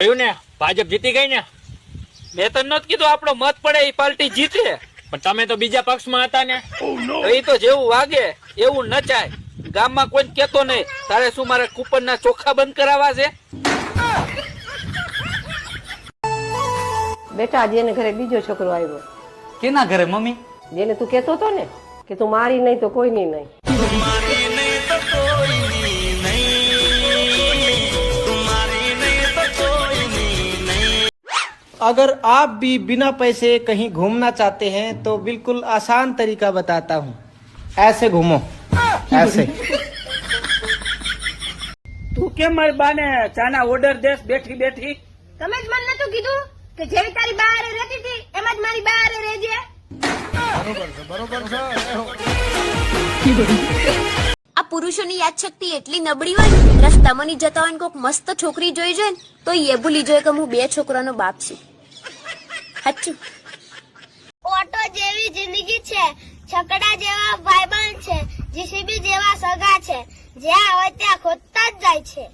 જોયું ને? ભાજપ જીતી ગઈ ને? મેં તો નત કીધું આપણો મત પડે એ પાર્ટી જીતે. પણ તમે તો બીજા પક્ષમાં હતા ને. એ તો જેવું વાગે એવું નચાય ગામમાં કોઈ કેતો નહીં તારે શું મારે કૂપન ના ચોખા બંધ કરાવવા છે? બેટા આજે એને ઘરે બીજો છોકરો આવ્યો. કેના ઘરે મમ્મી? જેને તું કેતો હતો ને કે તું મારી નહીં તો કોઈની નહીં. अगर आप भी बिना पैसे कहीं घूमना चाहते हैं तो बिल्कुल आसान तरीका बताता हूँ ऐसे घूमो ऐसे તું કેમ મારી બાને ચાના ઓર્ડર દેશ બેઠી બેઠી તમે જ મને નતું કીધું કે જેવી તારી બહાર રહેતી હતી એમ જ મારી બહાર રહેજે આ પુરુષોની યાદશક્તિ એટલી નબળી હોય ને રસ્તામાંની જતા હોય ને કોઈક મસ્ત છોકરી જોઈ જાય ને તો એ ભૂલી જાય કે હું બે છોકરાનો બાપ છું સાચું. ઓટો જેવી જિંદગી છે, છકડા જેવા ભાઈબંધ છે, જીસીબી જેવા સગા છે, જ્યાં હોય ત્યાં ખોદતા જ જાય છે.